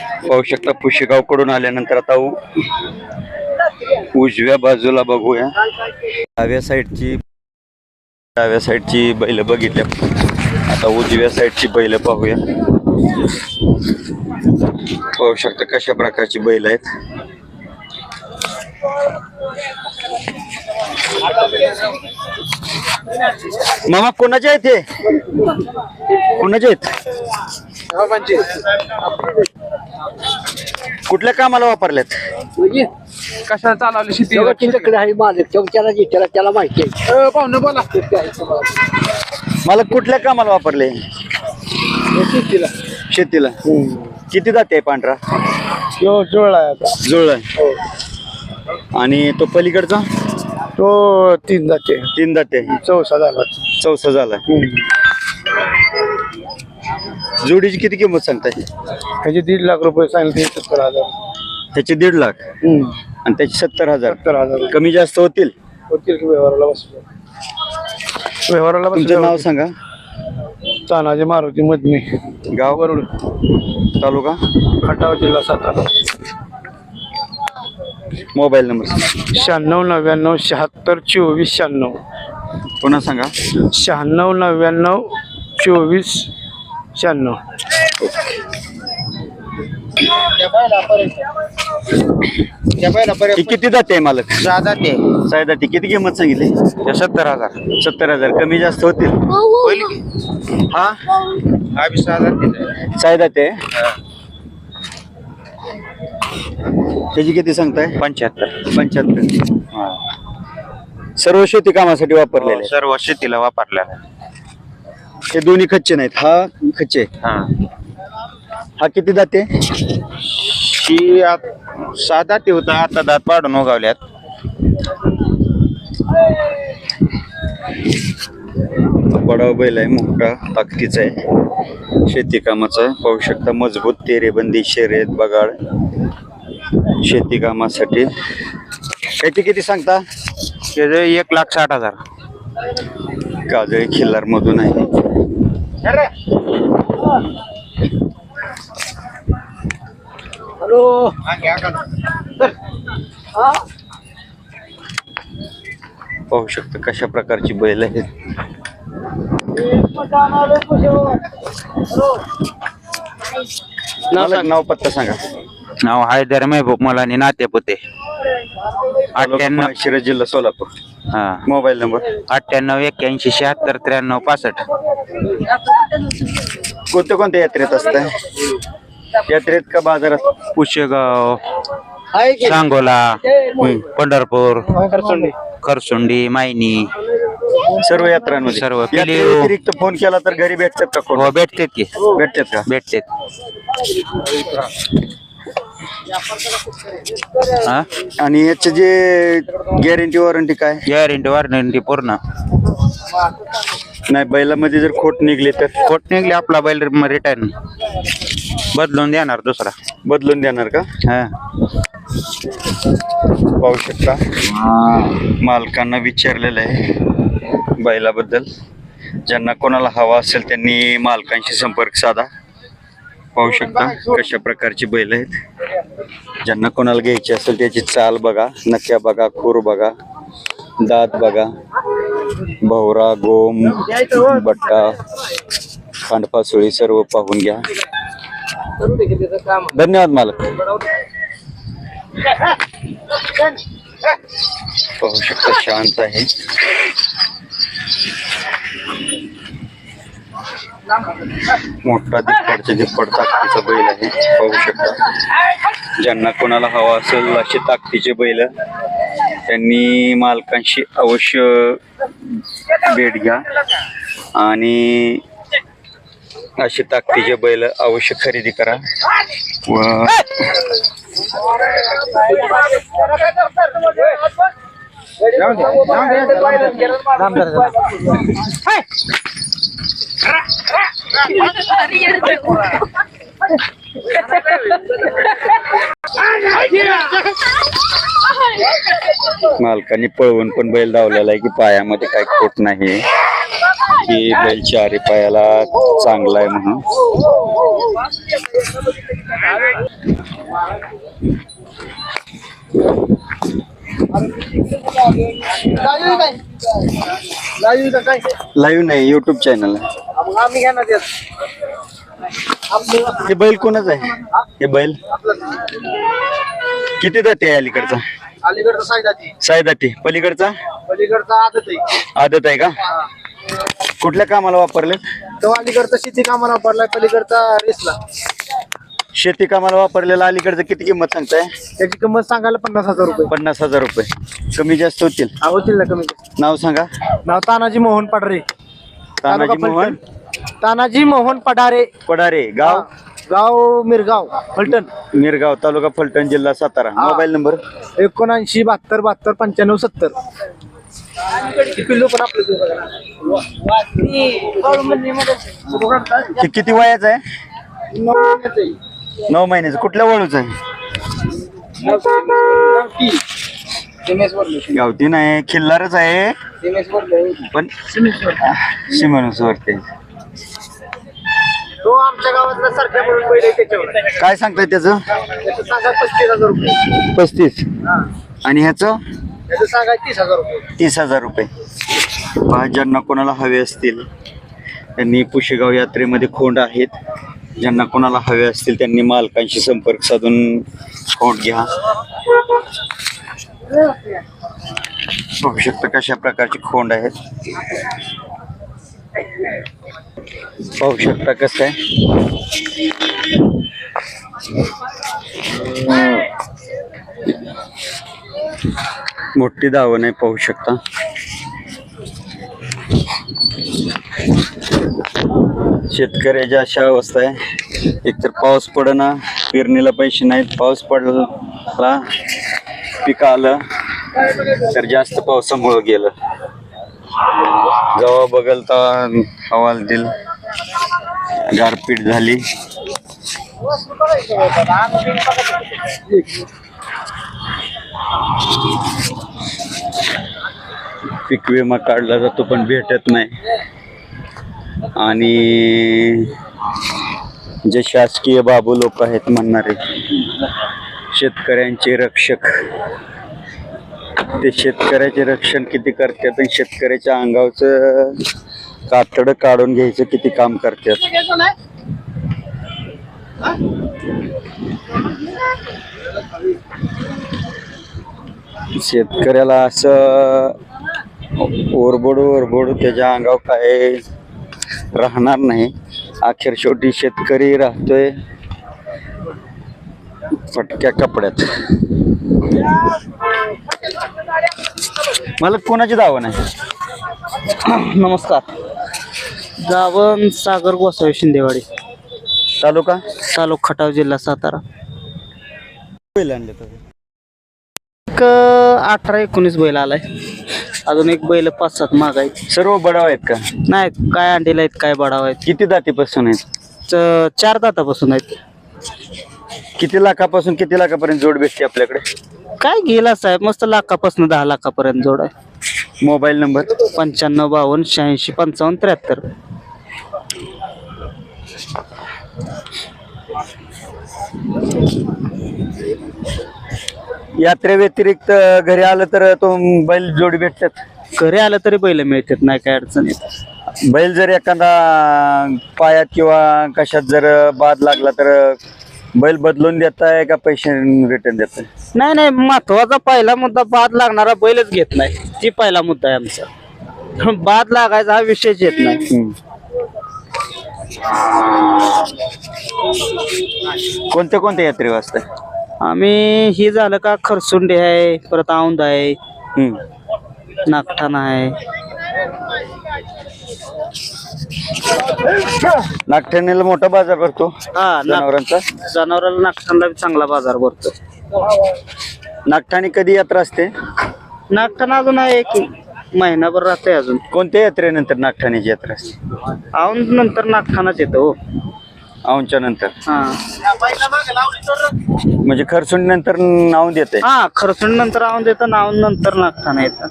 पाहू शकता पुशेगावकडून आल्यानंतर आता उ- उजव्या बाजूला बघूया. डाव्या साईडची डाव्या साईडची बैल बघितल्या. आता उजव्या साईडची बैल पाहूया. पाहू शकता कशा प्रकारची बैल आहेत. मामा कोणाचे आहेत हे? कोणाचे आहेत? कुठल्या कामाला वापरल्यात? कशाला चालवली शेती? तिकडे आहे मालक. तो त्याला जे- त्याला त्याला माहिती आहे. पाहुणं बोला. मला कुठल्या कामाला वापरले? शेतीला. शेतीला. किती जाते आहे पांढरा? तो जुळला आहे आता. जुळलाय आणि तो पलीकडचा? तो तीन जाते तीन दाते चौसा झाला. चौसा झाला. जोडीची किती किंमत सांगताय? ह्याचे दीड लाख रुपये सांगितले सत्तर हजार. त्याची दीड लाख? आणि त्याची सत्तर हजार? सत्तर हजार. कमी जास्त होतील? होतील की व्यवहाराला बसलो व्यवहाराला तुमचं नाव बसलो सांगा. तानाजी मारुती मधने गाव? वरुड. तालुका? खटाव जिल्हा सातारा. मोबाईल नंबर सांगा. शहाण्णव नव्याण्णव शहात्तर चोवीस शहाण्णव. पुन्हा सांगा. शहाण्णव नव्याण्णव चोवीस शहाण्णव ही किती जाते आहे मालक? सहा ते किती किंमत सांगितली? सत्तर हजार. सत्तर हजार. कमी जास्त होतील. हा? हा बी सहा हजार दाते त्याची किती सांगताय? पंच्याहत्तर. पंच्याहत्तर. सर्व शेती कामासाठी वापरलेले आहेत. सर्व शेतीला वापरल्या हे दोन्ही खच्चे नाहीत हा खच्चे. हा. हा किती जाते ही आत- सहा दाती होता आता दात पाडून उगावल्यात. बडाव बैल आहे मोठा ताकदीचा आहे. शेती कामाचा आहे. पाहू शकता मजबूत तेरेबंदी शर्यत बगाड. शेती कामासाठी. याची किती सांगता? त्याचं एक लाख साठ हजार. काजळी खिल्लार मधून आहे. हॅलो. पाहू शकता कशा प्रकारची बैल आहेत. मालक नाव पत्ता सांगा. नाव महबूब मला आणि नाते पुते अठ्ठ्याण्णव. माळशिरस, जिल्हा सोलापूर. हा. Mobile number? अठ्ठ्याण्णव एक्क्याऐंशी शहात्तर त्र्याण्णव पासष्ट. कोणत्या कोणत्या यात्रेत असताय यात्रेत का बाजारात? पुशेगाव सांगोला पंढरपूर खरसुंडी. खरसुंडी मायनी. सर्व यात्रांमध्ये? सर्व. यात्रे पिलीव. व्यतिरिक्त फोन केला तर घरी भेटतात का कोण? हो भेटतेत की. भेटतात का? भेटतेत. हा? आणि याचे जे गॅरंटी वॉरंटी काय? गॅरंटी वॉरंटी पूर्ण. नाही बैलामध्ये जर खोट निघली तर? खोट निघली आपला बैल रिटर्न बदलून देणार दुसरा. बदलून देणार का? हा. पाहू शकता. मालकांना विचारलेलं आहे बैलाबद्दल. ज्यांना कोणाला हवा असेल त्यांनी मालकांशी संपर्क साधा. पाहू शकता कशा प्रकारची बैल आहेत. ज्यांना कोणाला घ्यायची असेल त्याची चाल बघा नक्या बघा खूर बघा दात बघा भवरा गोम बट्टा खांडपासोळी सर्व पाहून घ्या. धन्यवाद मालक. पाहू शकता शांत आहे. मोठा दिप्पडच्या दिप्पड ताकदीचा बैल आहे. पाहू शकता. ज्यांना कोणाला हवा असेल असे ताकदीचे बैल त्यांनी मालकांशी अवश्य भेट घ्या. आणि असे ताकदीचे बैल अवश्य खरेदी करा. व मालकाने पळवून पण बैल धावलेला आहे की पायामध्ये काही खोट नाही. की बैल चारी पायाला चांगला आहे म्हणून. लाईव्ह नाही युट्यूब चॅनल आहे हे बैल कोणाच आहे? हे बैल? किती जाते आहे अलीकडचा? अलीकडचा साईदाची सायदाती पलीकडचा? पलीकडचा आदत आहे. आदत आहे का? कुठल्या कामाला वापरले तो अलीकडचा शेती कामाला वापरलाय पलीकडचा रेसला. शेती कामाला वापरलेला अलीकडचं किती किंमत सांगताय? त्याची किंमत सांगायला पन्नास हजार रुपये. पन्नास हजार रुपये. कमी जास्त होतील? होतील ना कमी. नाव सांगा. नाव तानाजी मोहन पडारे. तानाजी मोहन. तानाजी मोहन पडारे पडारे गाव? गाव मिरगाव फलटण. मिरगाव तालुका फलटण जिल्हा सातारा. हा. Mobile number? एकोणऐंशी बहात्तर बहात्तर पंच्याण्णव सत्तर. पिल्लू पण हे किती वयाचं आहे? नऊ महिन्याचं कुठल्या वळूच आहे? गावठी नाही खिल्लारच आहे. पण सिमनस वरती तो आमच्या गावातला सारख्या म्हणून बैल आहे त्याच्यावर. काय सांगताय त्याचं? त्याचं सांगा पस्तीस हजार रुपये. पस्तीस? हा. आणि ह्याचं? त्याचं सांगा तीस हजार रुपये. तीस हजार रुपये. पहा ज्यांना कोणाला हवे असतील त्यांनी पुशेगाव यात्रेमध्ये खोंड आहेत. ज्यांना कोणाला हवे असतील त्यांनी मालकांशी संपर्क साधून खोंड घ्या. बघू शकता कशा प्रकारची खोंड आहेत. पाहू शकता कसं आहे. मोठी दावण आहे पाहू शकता. शेतकऱ्याची अशा अवस्था आहे. एकतर पाऊस पडना पेरणीला पैसे नाहीत. पाऊस पडला पीक आलं तर जास्त पावसामुळं गेलं. जेव्हा बघलता हवाल दिल. गारपीट झाली. पीक विमा काढला जातो पण भेटत नाही. आणि जे शासकीय बाबू लोक आहेत म्हणणारे शेतकऱ्यांचे रक्षक. ते शेतकऱ्याचे रक्षण किती करतात आणि शेतकऱ्याच्या अंगावचं कातड काढून घ्यायचं किती काम करतात? शेतकऱ्याला असं ओरबडू ओरबडू त्याच्या अंगावर काय राहणार नाही. अखेर शेवटी शेतकरी राहतोय फटक्या कपड्यात. मला कोणाची दावण आहे नमस्कार. गावन सागर गोसावी शिंदेवाडी. तालुका? तालुका खटाव जिल्हा सातारा. बैल आणले एक अठरा एकोणीस बैल आलाय. अजून एक बैल पाच सात माग आहेत. सर्व बडाव आहेत का? नाहीत काय अंडीला आहेत काय बडाव आहेत. किती दातीपासून आहेत? च- चार दातापासून आहेत. किती लाखापासून किती लाखापर्यंत जोड भेटते आपल्याकडे? काय गेला साहेब मस्त लाखापासून दहा लाखापर्यंत जोड आहे. Mobile number? पंच्याण्णव बावन्न शहाऐंशी पंचावन्न त्र्याहत्तर. यात्रे व्यतिरिक्त घरी आलं तर तो बैल जोडी भेटतात. घरी आलं तरी बैल मिळतात नाही काय अडचण येत. बैल जर एखादा पायात किंवा कशात जर बाद लागला तर बैल बदलून देताय का पैसे रिटर्न देताय नाही नाही महत्त्वाचा पहिला मुद्दा बाद लागणारा बैलच घेत नाही. ती पहिला मुद्दा आहे आमचा. बाद लागायचा हा विषयच येत नाही. कोणत्या कोणत्या यात्रे वाजताय आम्ही ही झालं का खरसुंडी आहे परत औंध आहे हम्म. नागठाणा आहे. नागठणीला मोठा बाजार भरतो. हा नाग- जनावरांचा. जनावराला नागठाणला बी चांगला बाजार भरतो. नागठाणी कधी यात्रा असते? नागठाणा अजून आहे एक महिनाभर राहते अजून. कोणत्या यात्रेनंतर नागठाण्याची यात्रा असते? औंध नंतर नागठाणाच येतो हो. औंच्या नंतर. हा. म्हणजे खरसून नंतर नाव देते हा खरचून नंतर आणून देतं नाव नंतर नागताना येतं.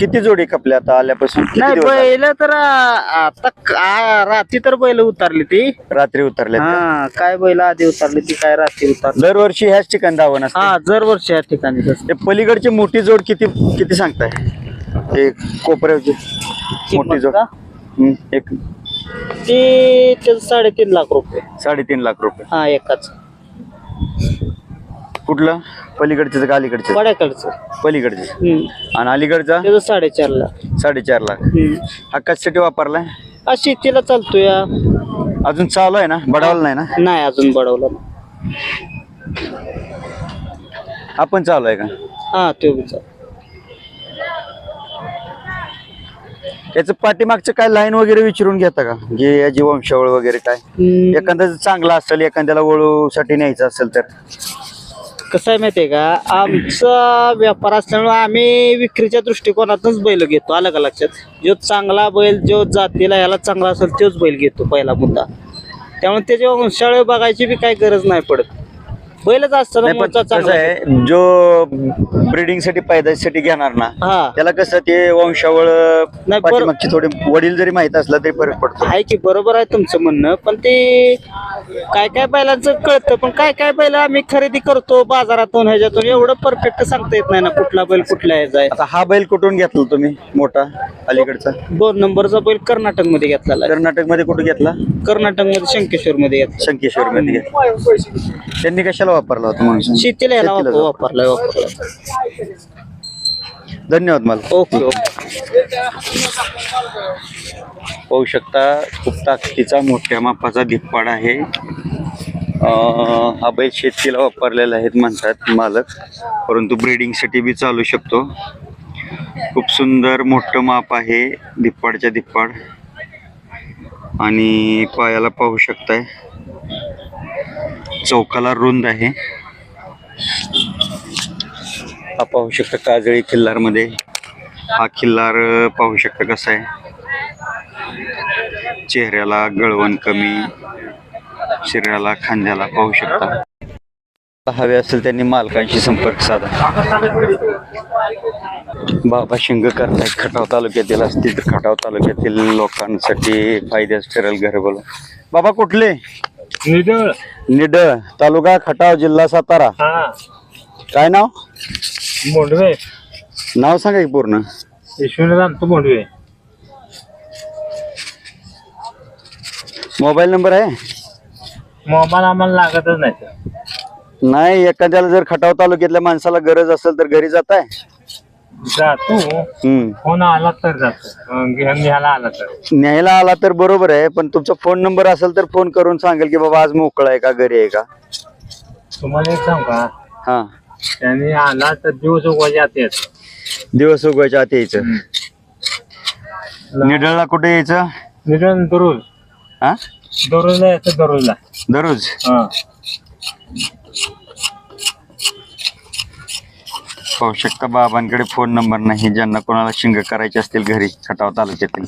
किती जोडी कपल्या आता आल्यापासून? किती नाही दिवस झाले? बैल तर आ, आता का- रात्री तर बैल उतरली ती. रात्री उतरले हा काय बैल आधी उतरली ती काय रात्री उतरली. दरवर्षी ह्याच ठिकाणी धावण असते. हा दरवर्षी या ठिकाणी. ते पलीकडची मोठी जोड किती किती सांगताय? ते कोपऱ्याची मोठी जोड. का? हम्म, एक. ती त्याचं साडेतीन लाख रुपये. साडेतीन लाख रुपये. हा एकाच. कुठलं? पलीकडचे का अलीकडचे? वड्याकडचं. पलीकडचे. हम्म. आणि अलीकडचा? त्याचं साडेचार लाख साडेचार लाख. हा कशासाठी वापरलाय? हा शेतीला चालतोय हा. अजून चालू आहे ना? बडावला नाही ना? नाही अजून बडवलं हा पण चालू आहे का? हा तो बी. याचं पाठीमागचं काय लाईन वगैरे विचारून घेता का? जे याची वंशावळ वगैरे काय? हम्म. एखादं चांगलं असेल एखाद्याला वळूसाठी न्यायचं असेल तर. कसं आहे माहितीये का? आमचा व्यापार असल्यामुळे आम्ही विक्रीच्या दृष्टिकोनातूनच बैल घेतो. आलं का लक्षात? जो चांगला बैल जो जातीला याला चांगला असेल तोच बैल घेतो पहिला मुद्दा. त्यामुळे त्याच्या वंशावळ बघायची बी काही गरज नाही पडत. बैलच असताना नाही पण मोठा कसं चांगला. आहे जो ब्रिडिंगसाठी घेणार ना हा. त्याला कसं ते वंशावळ नाही, बरं. पाठीमागची थोडे वडील जरी माहीत असला तरी फरक पडतो. आहे की बरोबर आहे तुमचं म्हणणं पण ते काय काय बैलांचं कळतं पण काय काय बैल आम्ही खरेदी करतो बाजारातून ह्याच्यातून एवढं परफेक्ट सांगता येत नाही ना कुठला बैल कुठल्या ह्याचा आहे. आता हा बैल कुठून घेतला तुम्ही मोठा अलीकडचा? दोन नंबरचा बैल कर्नाटकमध्ये घेतलेला आहे. कर्नाटकमध्ये कुठे घेतला? कर्नाटकमध्ये शंकेश्वर मध्ये घेतला. शंकेश्वर मध्ये घेतला. त्यांनी कशाला वापरला होता म्हणून शेतीला याला शेतीला वापर- वापरलाय वापरलाय धन्यवाद मला ओके ओके. पाहू शकता खूप ताकदीचा मोठ्या मापाचा धिप्पाड आहे. अं, हा बैल शेतीला वापरलेला आहेत म्हणतात मालक परंतु ब्रीडिंगसाठी बी चालू शकतो. खूप सुंदर मोठं माप आहे धिप्पाडच्या धिप्पाड आणि पायाला पाहू शकताय. चौकाला रुंद आहे. हा पाहू शकता काजळी खिल्लारमध्ये हा खिल्लार पाहू शकता कसा आहे. चेहऱ्याला गळवण कमी शरीराला खांद्याला पाहू शकता. हवे असेल त्यांनी मालकांशी संपर्क साधा. बाबा शिंग करताय खटाव तालुक्यातील असतील तर खटाव तालुक्यातील लोकांसाठी फायद्याच ठरेल घर बोला बाबा कुठले? निडळ. निडळ तालुका खटाव जिल्हा सातारा. हा. काय नाव? मोंडवे नाव सांगा की पूर्ण. तो मोंडवे मोबाईल नंबर आहे? मोबाईल आम्हाला लागतच नाही. नाही एखाद्याला जर खटाव तालुक्यातल्या माणसाला गरज असेल तर घरी जाताय. जातो फोन आला तर जातो घ्यायला आला तर. न्यायला आला तर बरोबर आहे पण तुमचा फोन नंबर असेल तर फोन करून सांगेल की बाबा आज मोकळा आहे का घरी आहे का? तुम्हाला एक सांग का? हा. त्यांनी आला तर दिवस उगवायचे येत दिवस उगवायच्या आत यायचं. निडळला कुठे यायचं? निडळ दररोज हा? दररोजला यायचं दररोजला दररोज हा. पाहू शकता बाबांकडे फोन नंबर नाही ज्यांना कोणाला शिंग करायचे असतील घरी खटाव तालुक्यातील.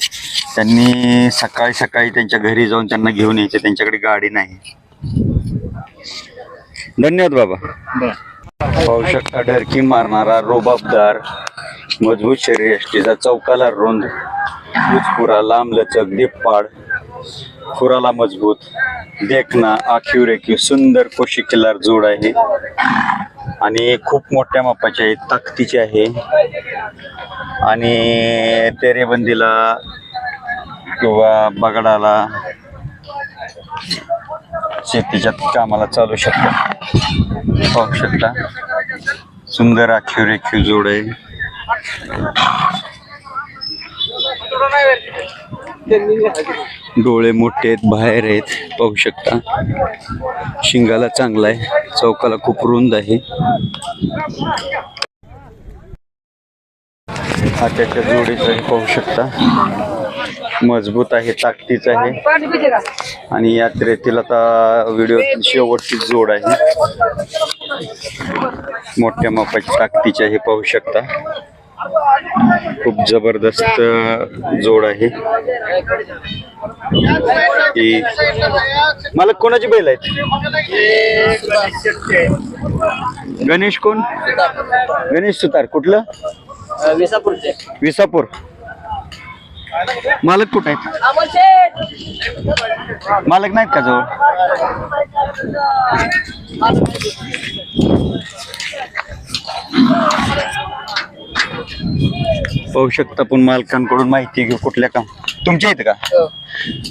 त्यांनी सकाळी सकाळी त्यांच्या घरी जाऊन त्यांना घेऊन यायचे त्यांच्याकडे गाडी नाही. धन्यवाद बाबा. पाहू शकता डरकी मारणारा रोबाबदार मजबूत शरीर यष्टीचा चौकाला रोंद लांब लचक दिप्पाड. खुराला मजबूत देखना आखीव रेखीव सुंदर कोशी किल्लार जोड आहे. आणि खूप मोठ्या मापाचे आहे ताकदीचे आहे. आणि तेरेबंदीला किंवा बगडाला शेतीच्या कामाला चालू शकतात पाहू शकता. सुंदर आखीव रेखीव जोड आहे. डोळे मोठे आहेत बाहेर आहेत पाहू शकता. शिंगाला चांगला आहे चौकाला खूप रुंद आहे. हाताच्या जोडीचं आहे पाहू शकता. मजबूत आहे ताकदीच आहे. आणि यात्रेतील आता व्हिडिओ शेवटची जोड आहे. मोठ्या मापाची ताकदीची आहे पाहू शकता. खूप जबरदस्त जोड आहे. मला कोणाची बैल आहेत? गणेश कोण? गणेश सुतार. कुठलं? विसापूरचे विसापूर. मालक कुठं आहेत? मालक नाहीत का जवळ? पाहू शकता पण मालकांकडून माहिती घेऊ कुठल्या काम तुमच्या इथं का?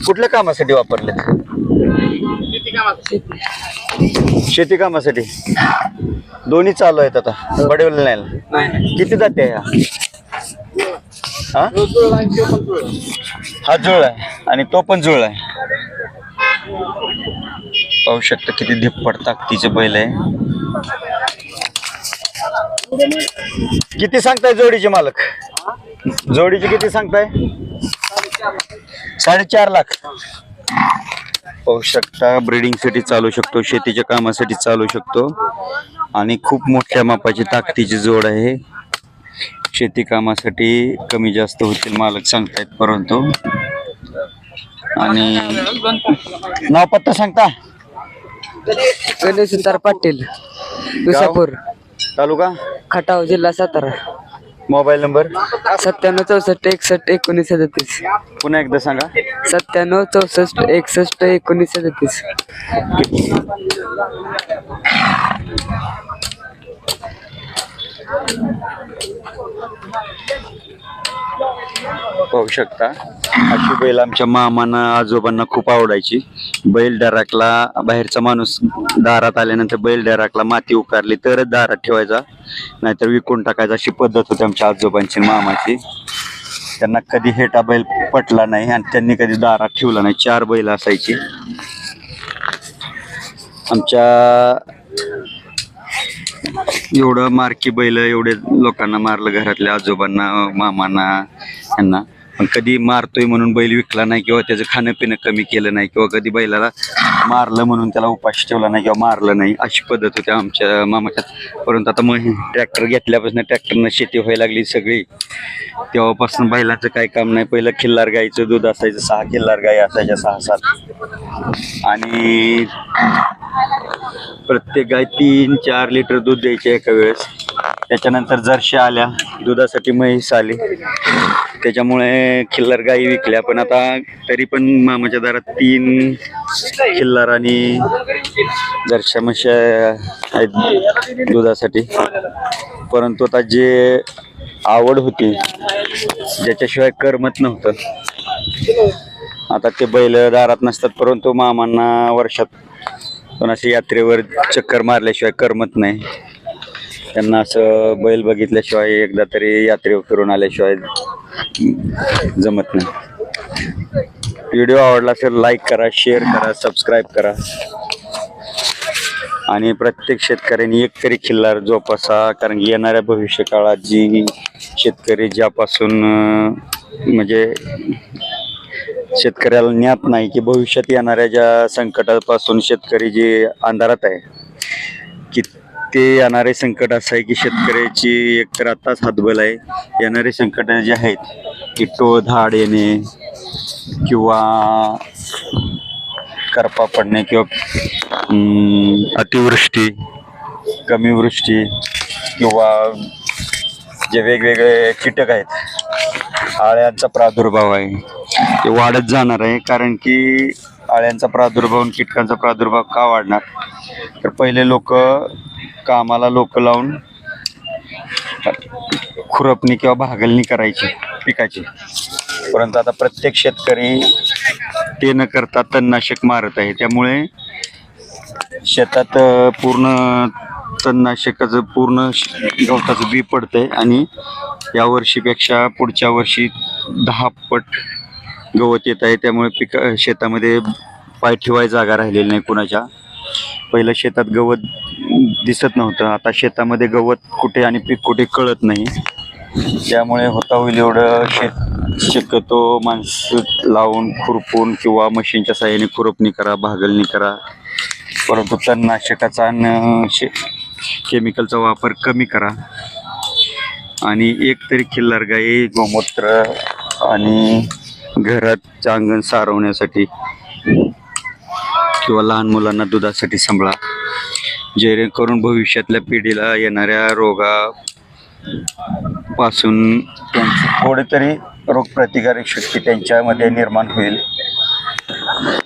कुठल्या कामासाठी वापरले? शेती कामासाठी. दोन्ही चालू आहेत आता बडेवले नाही किती जाते ह्या? हा? हा जुळ आहे आणि तो पण जुळ आहे. पाहू शकता किती धिप्पड ताकदीचे बैल आहे. किती सांगताय जोडीचे मालक? जोडीचे किती सांगताय? साडेचार लाख. पाहू शकता ब्रिडिंगसाठी चालू शकतो शेतीच्या कामासाठी चालू शकतो. आणि खूप मोठ्या मापाची ताकदीची जोड आहे. शेती कामासाठी कमी जास्त होतील मालक सांगतायत परंतु. आणि नाव पत्ता सांगता? गणेश सुतार पाटील विसापूर. तालुका? खटाव जिल्हा सातारा. Mobile number? सत्त्याण्णव चौसष्ट एकसष्ट एकोणीस सदतीस. पुन्हा एकदा सांगा. सत्त्याण्णव चौसष्ट एकसष्ट एकोणीस सदतीस. पाहू शकता. अशी बैल आमच्या मामांना आजोबांना खूप आवडायची. बैल डराकला बाहेरचा माणूस दारात आल्यानंतर बैल डराकला माती उकारली तरच दारात ठेवायचा. नाहीतर विकून टाकायचा अशी पद्धत होती आमच्या आजोबांची मामाची. त्यांना कधी हेटा बैल पटला नाही आणि त्यांनी कधी दारात ठेवला नाही. चार बैल असायची. आमच्या एवढं मारकी बैल एवढे लोकांना मारलं घरातल्या आजोबांना मामांना यांना. पण कधी मारतोय म्हणून बैल विकला नाही किंवा त्याचं खाणं पिणं कमी केलं नाही किंवा कधी बैलाला मारलं म्हणून त्याला उपाशी ठेवला नाही किंवा मारलं नाही अशी पद्धत होती आमच्या मामाच्या परंतु आता मग ट्रॅक्टर घेतल्यापासून ट्रॅक्टरनं शेती व्हायला लागली सगळी. तेव्हापासून बैलाचं काही काम नाही. पहिलं खिल्लार गाईचं दूध असायचं सहा खिल्लार गाई असायच्या सहा सात. आणि प्रत्येक गाय तीन चार लिटर दूध द्यायचे एका वेळेस. त्याच्यानंतर जर्शी आल्या. दुधासाठी म्हैस आली. त्याच्यामुळे खिल्लर गाई विकल्या. पण आता तरी पण मामाच्या दारात तीन खिल्लार आणि जर्शा म्हशी आहेत दुधासाठी. परंतु आता जे आवड होती ज्याच्याशिवाय करमत नव्हतं. आता ते बैल दारात नसतात परंतु मामांना वर्षात कोणाशी यात्रेवर चक्कर मारल्याशिवाय करमत नाही. त्यांना असं बैल बघितल्याशिवाय एकदा तरी यात्रेवर फिरून आल्याशिवाय जमत नाही. व्हिडिओ आवडला असेल लाईक करा शेअर करा सबस्क्राईब करा. आणि प्रत्येक शेतकऱ्यांनी एक तरी खिल्लार जोपासा कारण की येणाऱ्या भविष्य काळात जी शेतकरी ज्यापासून म्हणजे शेतकऱ्याला ज्ञात नाही की भविष्यात येणाऱ्या ज्या संकटापासून शेतकरी जे अंधारात आहे की ते येणारे संकट असं आहे की शेतकऱ्याची एकतर आताच हातबल आहे. येणारे संकट जे आहेत की टोळ धाड येणे किंवा करपा पडणे किंवा अतिवृष्टी. कमी वृष्टी किंवा जे वेगवेगळे कीटक आहेत आळ्यांचा प्रादुर्भाव आहे ते वाढत जाणार आहे. कारण की अळ्यांचा प्रादुर्भाव आणि कीटकांचा प्रादुर्भाव का वाढणार? तर पहिले लोक कामाला लोक लावून खुरपणी किंवा भागलणी करायची पिकाची. परंतु आता प्रत्येक शेतकरी ते न करता तणनाशक मारत आहे. त्यामुळे शेतात पूर्ण तणनाशकाचं पूर्ण गवताचं बी पडतंय आणि या वर्षीपेक्षा पुढच्या वर्षी दहा पट गवत येत आहे त्यामुळे पिक शेतामध्ये पाय ठेवाय जागा राहिलेली नाही कुणाच्या. पहिलं शेतात गवत दिसत नव्हतं आता शेतामध्ये गवत कुठे आणि पीक कुठे कळत नाही. त्यामुळे होता होईल एवढं शेत शक्यतो माणसं लावून खुरपून किंवा मशीनच्या साह्याने खुरपणी करा भागलणी करा. परंतु तणनाशकाचा आणि शे केमिकलचा वापर कमी करा. आणि एक तरी खिल्लार गाई गोमूत्र आणि घरात अंगण सारवण्यासाठी किंवा लहान मुलांना दुधासाठी सांभाळा. जेणेकरून भविष्यातल्या पिढीला येणाऱ्या रोगा पासून त्यांची थोडीतरी रोगप्रतिकारक शक्ती त्यांच्यामध्ये निर्माण होईल.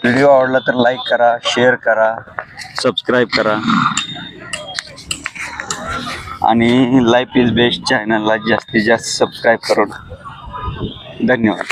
व्हिडिओ आवडला तर लाईक करा शेअर करा सबस्क्राईब करा. आणि लाईफ इज बेस्ट चॅनलला जास्तीत जास्त सबस्क्राईब करून. धन्यवाद.